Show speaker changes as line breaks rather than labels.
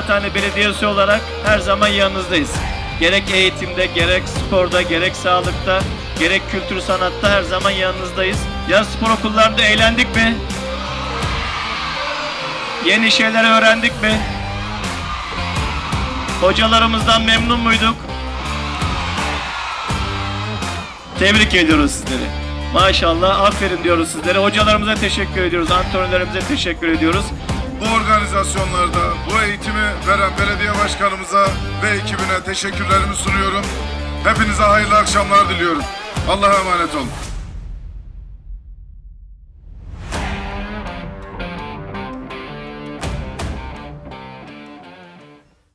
Kağıthane Belediyesi olarak her zaman yanınızdayız. Gerek eğitimde, gerek sporda, gerek sağlıkta, gerek kültür sanatta her zaman yanınızdayız. Yaz spor okullarında eğlendik mi? Yeni şeyler öğrendik mi? Hocalarımızdan memnun muyduk? Tebrik ediyoruz sizleri. Maşallah aferin diyoruz sizlere. Hocalarımıza teşekkür ediyoruz. Antrenörlerimize teşekkür ediyoruz.
Bu organizasyonlarda bu eğitimi veren belediye başkanımıza ve ekibine teşekkürlerimi sunuyorum. Hepinize hayırlı akşamlar diliyorum. Allah'a emanet olun.